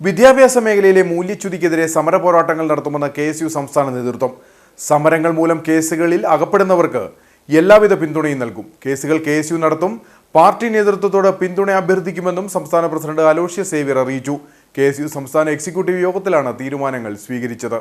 വിദ്യാഭ്യാസ മേഖലയിലെ മൂല്യച്യുതിക്കെതിരെ സമര പോരാട്ടങ്ങൾ നടത്തുമെന്ന് കെ എസ് യു സംസ്ഥാന നേതൃത്വം. സമരങ്ങൾ മൂലം കേസുകളിൽ അകപ്പെടുന്നവർക്ക് എല്ലാവിധ പിന്തുണയും നൽകും. കേസുകൾ കെ എസ് യു നടത്തും പാർട്ടി നേതൃത്വത്തോട് പിന്തുണ അഭ്യർത്ഥിക്കുമെന്നും സംസ്ഥാന പ്രസിഡന്റ് അലോഷ്യ സേവ്യർ അറിയിച്ചു. കെ എസ് യു സംസ്ഥാന എക്സിക്യൂട്ടീവ് യോഗത്തിലാണ് തീരുമാനങ്ങൾ സ്വീകരിച്ചത്.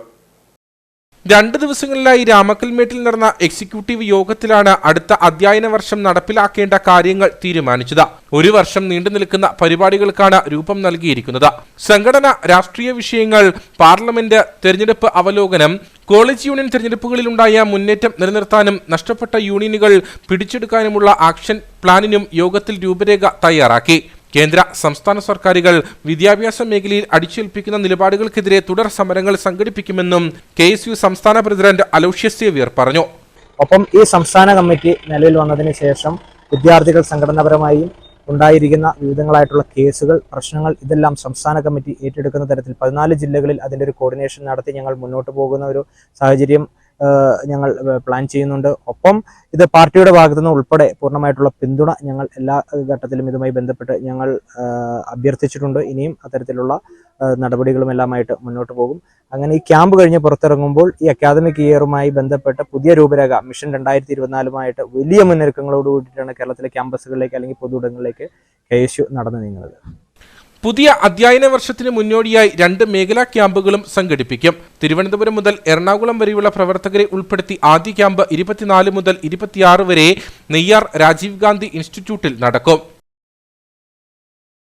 രണ്ട് ദിവസങ്ങളിലായി രാമക്കൽമേട്ടിൽ നടന്ന എക്സിക്യൂട്ടീവ് യോഗത്തിലാണ് അടുത്ത അധ്യയന വർഷം നടപ്പിലാക്കേണ്ട കാര്യങ്ങൾ തീരുമാനിച്ചത്. ഒരു വർഷം നീണ്ടു നിൽക്കുന്ന പരിപാടികൾക്കാണ് രൂപം നൽകിയിരിക്കുന്നത്. സംഘടന രാഷ്ട്രീയ വിഷയങ്ങൾ പാർലമെന്റ് തെരഞ്ഞെടുപ്പ് അവലോകനം കോളേജ് യൂണിയൻ തെരഞ്ഞെടുപ്പുകളിലുണ്ടായ മുന്നേറ്റം നിലനിർത്താനും നഷ്ടപ്പെട്ട യൂണിയനുകൾ പിടിച്ചെടുക്കാനുമുള്ള ആക്ഷൻ പ്ലാനിനും യോഗത്തിൽ രൂപരേഖ തയ്യാറാക്കി. കേന്ദ്ര സംസ്ഥാന സർക്കാരുകൾ വിദ്യാഭ്യാസ മേഖലയിൽ അടിച്ചേൽപ്പിക്കുന്ന നിലപാടുകൾക്കെതിരെ തുടർ സമരങ്ങൾ സംഘടിപ്പിക്കുമെന്നും കെ സംസ്ഥാന പ്രസിഡന്റ് അലോഷ്യസ് സേവ്യർ പറഞ്ഞു. ഒപ്പം ഈ സംസ്ഥാന കമ്മിറ്റി നിലവിൽ വന്നതിന് ശേഷം വിദ്യാർത്ഥികൾ സംഘടനാപരമായും ഉണ്ടായിരിക്കുന്ന വിവിധങ്ങളായിട്ടുള്ള കേസുകൾ പ്രശ്നങ്ങൾ ഇതെല്ലാം സംസ്ഥാന കമ്മിറ്റി ഏറ്റെടുക്കുന്ന തരത്തിൽ പതിനാല് ജില്ലകളിൽ അതിന്റെ ഒരു കോർഡിനേഷൻ നടത്തി ഞങ്ങൾ മുന്നോട്ട് പോകുന്ന ഒരു സാഹചര്യം ഞങ്ങൾ പ്ലാൻ ചെയ്യുന്നുണ്ട്. ഒപ്പം ഇത് പാർട്ടിയുടെ ഭാഗത്തു നിന്ന് ഉൾപ്പെടെ പൂർണമായിട്ടുള്ള പിന്തുണ ഞങ്ങൾ എല്ലാ ഘട്ടത്തിലും ഇതുമായി ബന്ധപ്പെട്ട് ഞങ്ങൾ അഭ്യർത്ഥിച്ചിട്ടുണ്ട്. ഇനിയും അത്തരത്തിലുള്ള നടപടികളും എല്ലാമായിട്ട് മുന്നോട്ട് പോകും. അങ്ങനെ ഈ ക്യാമ്പ് കഴിഞ്ഞ് പുറത്തിറങ്ങുമ്പോൾ ഈ അക്കാദമിക് ഇയറുമായി ബന്ധപ്പെട്ട പുതിയ രൂപരേഖ മിഷൻ രണ്ടായിരത്തി ഇരുപത്തിനാലുമായിട്ട് വലിയ മുന്നൊരുക്കങ്ങളോട് കൂടിയിട്ടാണ് കേരളത്തിലെ ക്യാമ്പസുകളിലേക്ക് അല്ലെങ്കിൽ പൊതുവിടങ്ങളിലേക്ക് കെ നടന്നു നീങ്ങുന്നത്. പുതിയ അധ്യയന വർഷത്തിന് മുന്നോടിയായി രണ്ട് മേഖലാ ക്യാമ്പുകളും സംഘടിപ്പിക്കും. തിരുവനന്തപുരം മുതൽ എറണാകുളം വരെയുള്ള പ്രവർത്തകരെ ഉൾപ്പെടുത്തി ആദ്യ ക്യാമ്പ് ഇരുപത്തിനാല് മുതൽ ഇരുപത്തിയാറ് വരെ നെയ്യാർ രാജീവ് ഗാന്ധി ഇൻസ്റ്റിറ്റ്യൂട്ടിൽ നടക്കും.